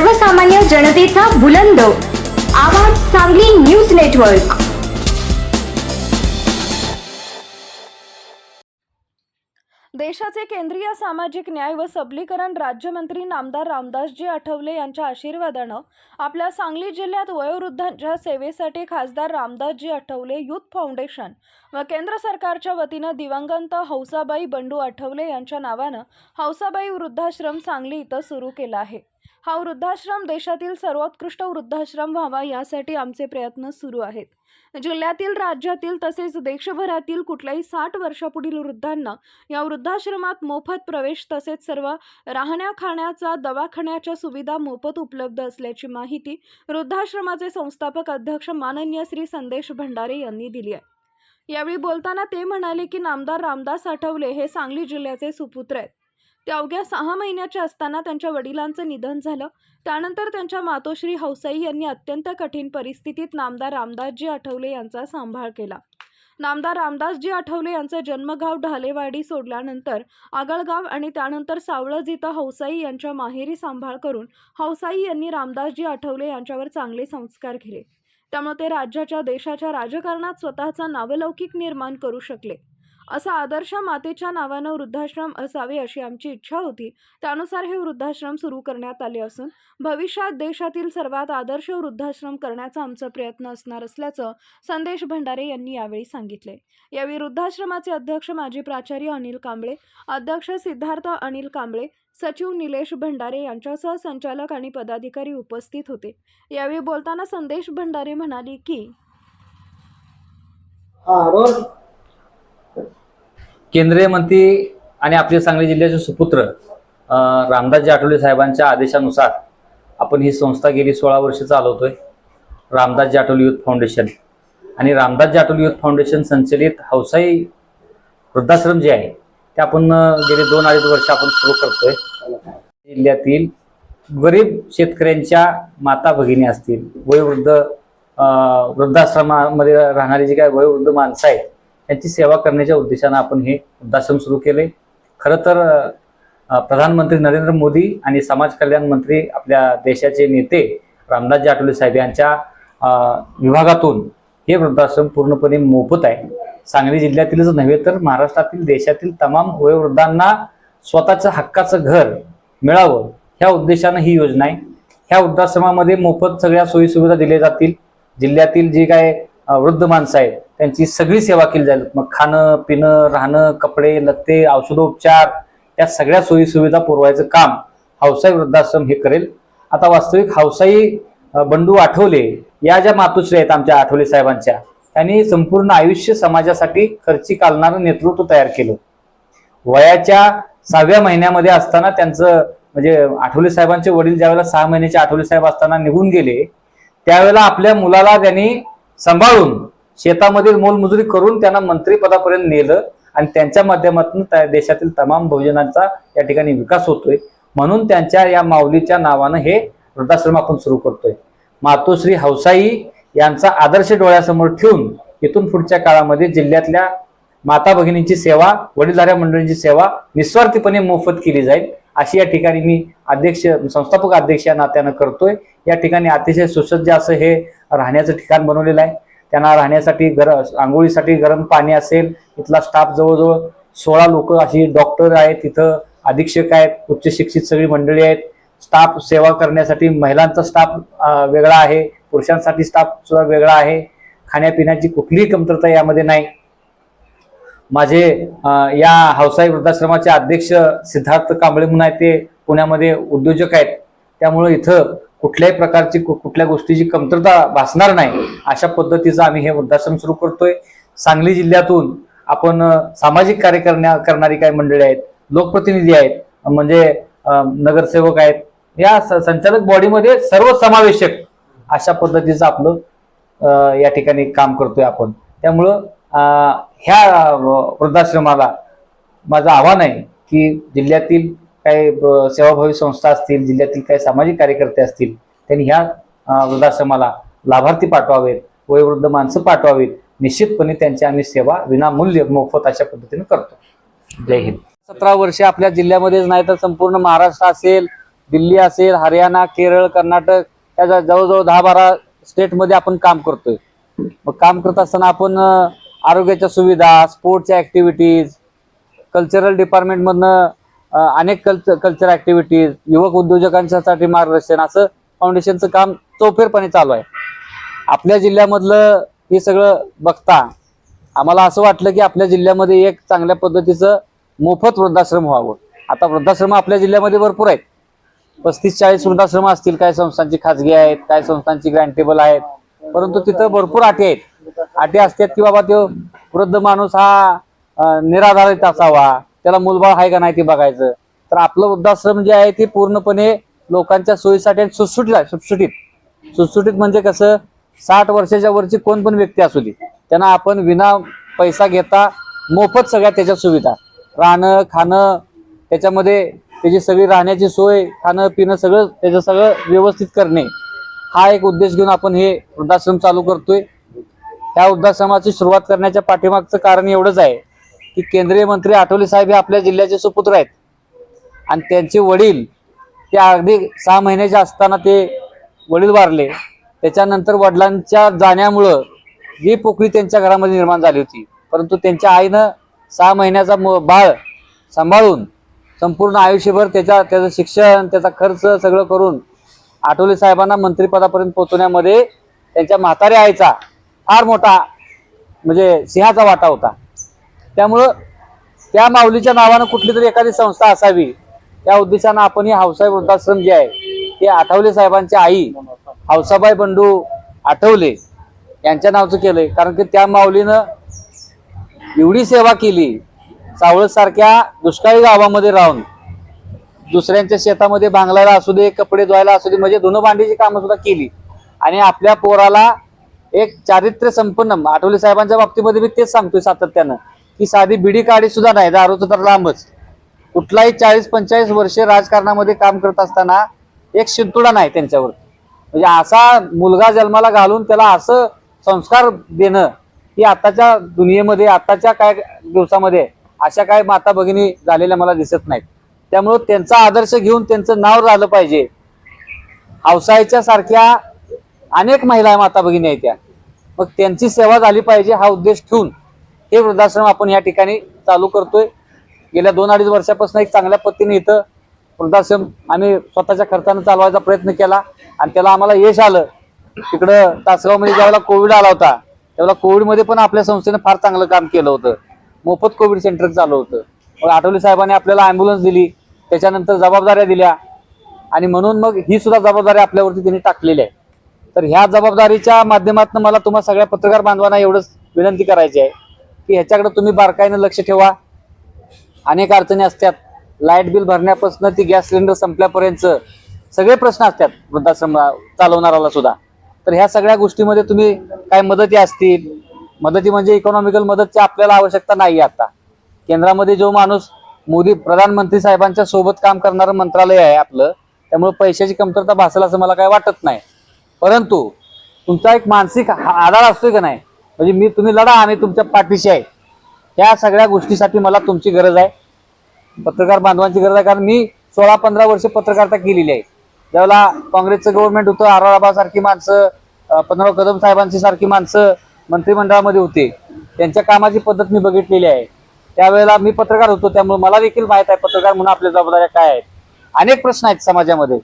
सर्वसामान्य जनतेचा बुलंद. आवाज सांगली न्यूज नेटवर्क. देशाचे केंद्रीय सामाजिक न्याय व सबलीकरण राज्यमंत्री नामदार रामदासजी आठवले यांच्या आशीर्वादानं आपल्या सांगली जिल्ह्यात वयोवृद्धांच्या सेवेसाठी खासदार रामदासजी आठवले युथ फाउंडेशन व केंद्र सरकारच्या वतीनं दिवंगत हौसाबाई बंडू आठवले यांच्या नावानं हौसाबाई वृद्धाश्रम सांगली इथं सुरू केला आहे. हा वृद्धाश्रम देशातील सर्वोत्कृष्ट वृद्धाश्रम व्हावा यासाठी आमचे प्रयत्न सुरू आहेत. जिल्ह्यातील राज्यातील तसेच देशभरातील कुठल्याही साठ वर्षापुढील वृद्धांना या वृद्धाश्रमात मोफत प्रवेश तसेच सर्व राहण्या खाण्याचा दवाखान्याच्या सुविधा मोफत उपलब्ध असल्याची माहिती वृद्धाश्रमाचे संस्थापक अध्यक्ष माननीय श्री संदेश भंडारे यांनी दिली आहे. यावेळी बोलताना ते म्हणाले की नामदार रामदास आठवले हे सांगली जिल्ह्याचे सुपुत्र आहेत. ते अवघ्या सहा महिन्याच्या असताना त्यांच्या वडिलांचं निधन झालं. त्यानंतर त्यांच्या मातोश्री हौसाई यांनी अत्यंत कठीण परिस्थितीत नामदार रामदासजी आठवले यांचा सांभाळ केला. नामदार रामदासजी आठवले यांचं जन्मगाव ढालेवाडी सोडल्यानंतर आगळगाव आणि त्यानंतर सावळज इथं हौसाई यांच्या माहेरी सांभाळ करून हौसाई यांनी रामदासजी आठवले यांच्यावर चांगले संस्कार केले. त्यामुळे ते राज्याच्या देशाच्या राजकारणात स्वतःचा नावलौकिक निर्माण करू शकले. असा आदर्श मातेच्या नावानं वृद्धाश्रम असावे अशी आमची इच्छा होती. त्यानुसार हे वृद्धाश्रम सुरू करण्यात आले असून भविष्यात देशातील सर्वात आदर्श वृद्धाश्रम करण्याचा आमचा प्रयत्न असणार असल्याचं संदेश भंडारे यांनी यावेळी सांगितले. यावेळी वृद्धाश्रमाचे अध्यक्ष माजी प्राचार्य अनिल कांबळे अध्यक्ष सिद्धार्थ अनिल कांबळे सचिव निलेश भंडारे यांच्यासह संचालक आणि पदाधिकारी उपस्थित होते. यावेळी बोलताना संदेश भंडारे म्हणाले की केंद्रीय मंत्री आणि आपले सांगली जिल्ह्याचे सुपुत्र रामदास रामदासजी आठवले साहेबांच्या आदेशानुसार आपण ही संस्था गेली सोळा वर्ष चालवतोय. Ramdasji Athawale youth foundation. आणि रामदासजी आठवले युथ फाउंडेशन संचलित हौसाई वृद्धाश्रम जे आहे ते आपण गेले दोन अडीच वर्ष आपण सुरू करतोय. जिल्ह्यातील गरीब शेतकऱ्यांच्या माता भगिनी असतील वयोवृद्ध वृद्धाश्रमामध्ये राहणारी जी काय वयोवृद्ध माणसं आहेत त्यांची सेवा करण्याच्या उद्देशानं आपण हे वृद्धाश्रम सुरू केले. खरं तर प्रधानमंत्री नरेंद्र मोदी आणि समाज कल्याण मंत्री आपल्या देशाचे नेते रामदासजी आठवले साहेब यांच्या विभागातून हे वृद्धाश्रम पूर्णपणे मोफत आहे. सांगली जिल्ह्यातीलच नव्हे तर महाराष्ट्रातील देशातील तमाम वयोवृद्धांना स्वतःचं हक्काचं घर मिळावं ह्या उद्देशानं ही योजना आहे. ह्या वृद्धाश्रमामध्ये मोफत सगळ्या सोयीसुविधा दिल्या जातील. जिल्ह्यातील जी काय वृद्ध माणसं आहेत त्यांची सगळी सेवा केली जाईल. मग खाणं पिणं राहणं कपडे लत्ते औषधोपचार या सगळ्या सोयीसुविधा पुरवायचं काम हौसाई वृद्धाश्रम हे करेल. आता वास्तविक हौसाई बंडू आठवले या ज्या मातोश्री आहेत आमच्या आठवले साहेबांच्या त्यांनी संपूर्ण आयुष्य समाजासाठी खर्ची कालणारं नेतृत्व तयार केलं. वयाच्या सहाव्या महिन्यामध्ये असताना त्यांचं म्हणजे आठवले साहेबांचे वडील ज्यावेळेला सहा महिन्याचे आठवले साहेब असताना निघून गेले त्यावेळेला आपल्या मुलाला त्यांनी सांभाळून शेतामधील मोलमजुरी करून त्यांना मंत्रीपदापर्यंत नेलं आणि त्यांच्या माध्यमातून त्या देशातील तमाम बहुजनांचा या ठिकाणी विकास होतोय. म्हणून त्यांच्या या माऊलीच्या नावानं हे वृद्धाश्रम आपण सुरू करतोय. मातोश्री हौसाई यांचा आदर्श डोळ्यासमोर ठेवून इथून पुढच्या काळामध्ये जिल्ह्यातल्या माता भगिनींची सेवा वडीलधाऱ्या मंडळींची सेवा निस्वार्थीपणे मोफत केली जाईल. अशी या ठिकाणी मी अध्यक्ष संस्थापक अध्यक्ष या नात्यानं करतोय. या ठिकाणी अतिशय सुसज्ज असं हे राहण्याचं ठिकाण बनवलेलं आहे. त्यांना राहण्यासाठी गर आंघोळीसाठी गरम पाणी असेल इथला स्टाफ जवळजवळ सोळा लोक अशी डॉक्टर आहेत तिथं अधीक्षक आहेत उच्च शिक्षित सगळी मंडळी आहेत. स्टाफ सेवा करण्यासाठी महिलांचा स्टाफ वेगळा आहे पुरुषांसाठी स्टाफ सुद्धा वेगळा आहे. खाण्यापिण्याची कुठलीही कमतरता यामध्ये नाही. माझे या हौसाई वृद्धाश्रमाचे अध्यक्ष सिद्धार्थ कांबळे म्हणून आहेत ते पुण्यामध्ये उद्योजक आहेत. त्यामुळे इथं कुठल्याही प्रकारची कु- कुठल्या गोष्टीची कमतरता भासणार नाही. अशा पद्धतीचं आम्ही हे वृद्धाश्रम सुरू करतोय. सांगली जिल्ह्यातून आपण सामाजिक कार्य करण्या करणारी काही मंडळी आहेत लोकप्रतिनिधी आहेत म्हणजे नगरसेवक आहेत या स- संचालक बॉडीमध्ये सर्व समावेशक अशा पद्धतीचं आपलं या ठिकाणी काम करतोय आपण. त्यामुळं ह्या वृद्धाश्रमाला माझं आव्हान आहे की जिल्ह्यातील काही सेवाभावी संस्था असतील जिल्ह्यातील काही सामाजिक कार्यकर्ते असतील त्यांनी ह्या वृद्धाश्रमाला लाभार्थी पाठवावेत वयोवृद्ध माणसं पाठवावीत. निश्चितपणे त्यांची आम्ही सेवा विनामूल्य मोफत अशा पद्धतीने करतो. जय हिंद. सतरा वर्षे आपल्या जिल्ह्यामध्येच नाही तर संपूर्ण महाराष्ट्र असेल दिल्ली असेल हरियाणा केरळ कर्नाटक या ज- जवळजवळ दहा बारा स्टेटमध्ये आपण काम करतोय. मग काम करत असताना आपण आरोग्याच्या सुविधा स्पोर्ट्सच्या ऍक्टिव्हिटीज कल्चरल डिपार्टमेंटमधनं अनेक कल्चर कल्चर ऍक्टिव्हिटीज युवक उद्योजकांच्यासाठी मार्गदर्शन असं फाउंडेशनचं काम चौफेरपणे चालू आहे. आपल्या जिल्ह्यामधलं हे सगळं बघता आम्हाला असं वाटलं की आपल्या जिल्ह्यामध्ये एक चांगल्या पद्धतीचं मोफत वृद्धाश्रम व्हावं. आता वृद्धाश्रम आपल्या जिल्ह्यामध्ये भरपूर आहेत. पस्तीस चाळीस वृद्धाश्रम असतील काही संस्थांची खाजगी आहेत काही संस्थांची ग्रँटेबल आहेत. परंतु तिथं भरपूर अटी आहेत. अटी असतात की बाबा तो वृद्ध माणूस हा निराधारित असावा. त्याला मुलबाळ आहे का नाही ते बघायचं. तर आपलं वृद्धाश्रम जे आहे ते पूर्णपणे लोकांच्या सोयीसाठी आणि सुटसुटीत आहे सुटसुटीत. सुटसुटीत म्हणजे कसं साठ वर्षाच्या वरची कोण पण व्यक्ती असू दे त्यांना आपण विना पैसा घेता मोफत सगळ्या त्याच्या सुविधा. राहणं खाणं त्याच्यामध्ये त्याची सगळी राहण्याची सोय खाणं पिणं सगळं त्याचं सगळं व्यवस्थित करणे. हा एक उद्देश घेऊन आपण हे वृद्धाश्रम चालू करतोय. त्या वृद्धाश्रमाची सुरुवात करण्याच्या पाठीमागचं कारण एवढंच आहे की केंद्रीय मंत्री आठवले साहेब हे आपल्या जिल्ह्याचे सुपुत्र आहेत. आणि त्यांचे वडील ते अगदी सहा महिन्याचे असताना ते वडील वारले त्याच्यानंतर वडिलांच्या जाण्यामुळं जी पोकळी त्यांच्या घरामध्ये निर्माण झाली होती. परंतु त्यांच्या आईनं सहा महिन्याचा मु- बाळ सांभाळून संपूर्ण आयुष्यभर त्याच्या त्याचं शिक्षण त्याचा खर्च सगळं करून आठवले साहेबांना मंत्रिपदापर्यंत पोहोचवण्यामध्ये त्यांच्या म्हातारी आईचा फार मोठा म्हणजे सिंहाचा वाटा होता. त्यामुळं त्या माऊलीच्या नावानं कुठली तरी एखादी संस्था असावी त्या उद्देशानं आपण हे हौसाई वृद्धाश्रम जे आहे ते आठवले साहेबांच्या आई हौसाबाई बंडू आठवले यांच्या नावचं केलंय. कारण की त्या माऊलीनं एवढी सेवा केली सावळसारख्या दुष्काळी गावामध्ये राहून दुसऱ्यांच्या शेतामध्ये बांगलायला असू दे कपडे धुवायला असू दे म्हणजे धुणं भांडीची कामं सुद्धा केली. आणि आपल्या पोराला एक चारित्र्य संपन्न आठवले साहेबांच्या बाबतीमध्ये मी तेच सांगतोय सातत्यानं की साधी बिडी काढी सुद्धा नाही दारूचं तर लांबच. कुठलाही चाळीस पंचेचाळीस वर्षे राजकारणामध्ये काम करत असताना एक शिंतुडा नाही त्यांच्यावर. म्हणजे असा मुलगा जन्माला घालून त्याला असं संस्कार देणं ही आताच्या दुनियेमध्ये आताच्या काय दिवसामध्ये अशा काय माता भगिनी झालेल्या मला दिसत नाहीत. त्यामुळं त्यांचा आदर्श घेऊन त्यांचं नाव राहिलं पाहिजे. हौसाईच्या सारख्या अनेक महिला माता भगिनी आहेत त्या. मग त्यांची सेवा झाली पाहिजे हा उद्देश ठेवून हे वृद्धाश्रम आपण या ठिकाणी चालू करतोय. गेल्या दोन अडीच वर्षापासून एक चांगल्या पद्धतीने इथं वृद्धाश्रम आम्ही स्वतःच्या खर्चानं चालवायचा प्रयत्न केला आणि त्याला आम्हाला यश आलं. तिकडं तासगावमध्ये ज्यावेळेला कोविड आला होता त्यावेळेला कोविडमध्ये पण आपल्या संस्थेनं फार चांगलं काम केलं होतं. मोफत कोविड सेंटर चालू होतं. मग आठवले साहेबांनी आपल्याला अँब्युलन्स दिली. त्याच्यानंतर जबाबदाऱ्या दिल्या. आणि म्हणून मग ही सुद्धा जबाबदारी आपल्यावरती त्यांनी टाकलेली आहे. तर ह्या जबाबदारीच्या माध्यमातून मला तुम्हा सगळ्या पत्रकार बांधवांना एवढंच विनंती करायची आहे की ह्याच्याकडे तुम्ही बारकाईनं लक्ष ठेवा. अनेक अडचणी असतात. लाइट बिल भरण्यापासून ती गॅस सिलेंडर संपल्यापर्यंत सगळे प्रश्न असतात वृद्धाश्रम चालवणाऱ्याला सुद्धा. तर ह्या सगळ्या गोष्टीमध्ये तुम्ही काय मदती असतील. मदती म्हणजे इकॉनॉमिकल मदतची आपल्याला आवश्यकता नाही आता. केंद्रामध्ये जो माणूस मोदी प्रधानमंत्री साहेबांच्या सोबत काम करणारं मंत्रालय आहे आपलं. त्यामुळे पैशाची कमतरता भासेल असं मला काय वाटत नाही. परंतु तुमचा एक मानसिक हा- आधार असतोय का नाही? म्हणजे मी तुम्ही लढा आणि तुमच्या पाठीशी आहे. त्या सगळ्या गोष्टीसाठी मला तुमची गरज आहे. पत्रकार बांधवांची गरज आहे. कारण मी सोळा पंधरा वर्ष पत्रकारिता केलेली आहे. ज्यावेळेला काँग्रेसचं गव्हर्नमेंट होतं आराराबा सारखी माणसं पंधरा कदम साहेबांची सारखी माणसं मंत्रिमंडळामध्ये होते. त्यांच्या कामाची पद्धत मी बघितलेली आहे. त्यावेळेला मी पत्रकार होतो त्यामुळे मला देखील माहीत आहे पत्रकार म्हणून आपल्या जबाबदाऱ्या काय आहेत. अनेक प्रश्न आहेत समाजामध्ये.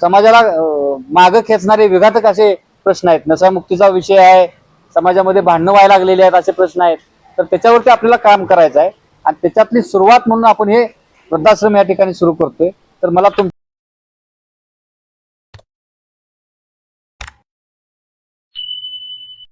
समाजाला माग मागं खेचणारे विघातक असे प्रश्न आहेत. नशामुक्तीचा विषय आहे समाजामध्ये भांडणं व्हायला लागलेले आहेत असे प्रश्न आहेत. तर त्याच्यावरती आपल्याला काम करायचं आहे. आणि त्याच्यातली सुरुवात म्हणून आपण हे वृद्धाश्रम या ठिकाणी सुरू करतोय. तर मला तुम